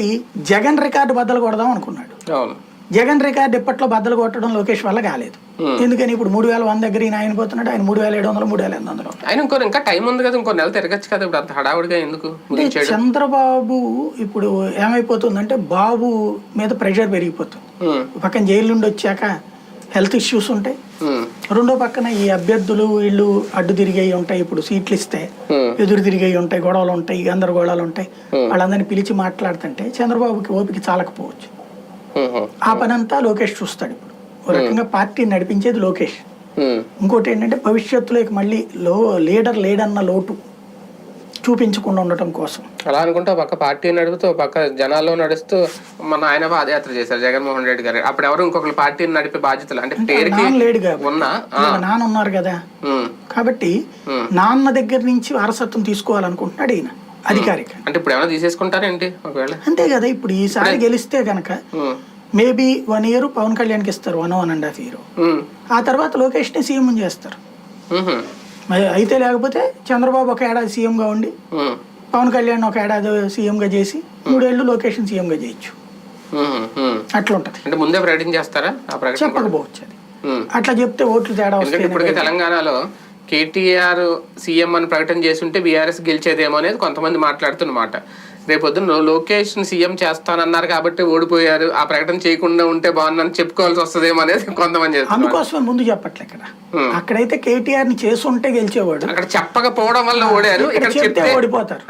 ఇంకోటి జగన్ రికార్డు బద్దలు కొడదాం అనుకున్నాడు. జగన్ రికార్డు ఇప్పట్లో బద్దలు కొట్టడం లోకేష్ వల్ల కాలేదు. ఎందుకని ఇప్పుడు మూడు వేల వంద దగ్గర ఆయన పోతున్నాడు ఆయన మూడు వేల ఏడు వందలు మూడు వేల ఎనిమిది వందలు. ఆయన ఇంకో ఇంకా టైం ఉంది కదా ఇంకో నెల తిరగచ్చు కదా ఇప్పుడు అంత హడావుడిగా ఎందుకు చంద్రబాబు ఇప్పుడు ఏమైపోతుందంటే బాబు మీద ప్రెషర్ పెరిగిపోతుంది. పక్కన జైలు నుండి వచ్చాక హెల్త్ ఇష్యూస్ ఉంటాయి రెండో పక్కన ఈ అభ్యర్థులు వీళ్ళు అడ్డు తిరిగేవి ఉంటాయి ఇప్పుడు సీట్లు ఇస్తే ఉమ్, ఎదురు తిరిగేవి ఉంటాయి గొడవలు ఉంటాయి గందరగోళాలు ఉంటాయి. వాళ్ళందరినీ పిలిచి మాట్లాడుతుంటే చంద్రబాబుకి ఓపిక చాలకపోవచ్చు. ఆ పనంతా లోకేష్ చూస్తాడు ఇప్పుడు. ఒక రకంగా పార్టీ నడిపించేది లోకేష్. ఇంకోటి ఏంటంటే భవిష్యత్తులో మళ్ళీ లో లీడర్ లేడన్న లోటు. చూపించకుండా ఉండటం కోసం. అలా అనుకుంటే ఒక పక్క పార్టీ నడుపుతూ పక్క జనాల్లో నడుస్తూ మన ఆయన పాదయాత్ర చేశారు జగన్మోహన్ రెడ్డి గారు. అప్పుడు ఎవరు ఇంకొకరు పార్టీని నడిపే బాధ్యతలు? అంటే పేరుకి లేడు ఉన్నా? నాన్న ఉన్నారు కదా. కాబట్టి. నాన్న దగ్గర నుంచి వారసత్వం తీసుకోవాలనుకుంటున్నాడు ఈయన అధికారిక అంటే ఇప్పుడు ఏమైనా తీసేసుకుంటారేంటి ఒకవేళ? అంతే కదా ఇప్పుడు ఈసారి గెలిస్తే గనక మేబీ వన్ ఇయర్ పవన్ కళ్యాణ్కి ఇస్తారు one one and half year. ఆ తర్వాత లోకేష్ని సీఎం చేస్తారు. అయితే లేకపోతే చంద్రబాబు ఒక ఏడాది సీఎంగా ఉండి పవన్ కళ్యాణ్ ఒక ఏడాది సీఎంగా చేసి మూడేళ్ళు లొకేషన్ సీఎంగా చేయొచ్చు ఉమ్, ఉమ్. అట్లా ఉంటది అంటే ముందే ప్రకటన చేస్తారా? చెప్పకపోవచ్చు అది. అట్లా చెప్తే ఓట్లు తేడా ఇప్పటికే తెలంగాణలో కేటీఆర్ సీఎం అని ప్రకటన చేస్తుంటే బీఆర్ఎస్ గెలిచేదేమో అనేది కొంతమంది మాట్లాడుతున్నమాట. రేపొద్దున లోకేష్ సీఎం చేస్తానన్నారు కాబట్టి ఓడిపోయారు. ఆ ప్రకటన చేయకుండా ఉంటే బాగుందని చెప్పుకోవాల్సి వస్తుందేమో అనేది కొంతమంది అందుకోసమే ముందు చెప్పట్లే ఇక్కడ. అక్కడైతే కేటీఆర్ని చేసుంటే గెలిచేవాడు. అక్కడ చెప్పకపోవడం వల్ల ఓడారు. ఇక్కడ చెప్తే ఓడిపోతారు.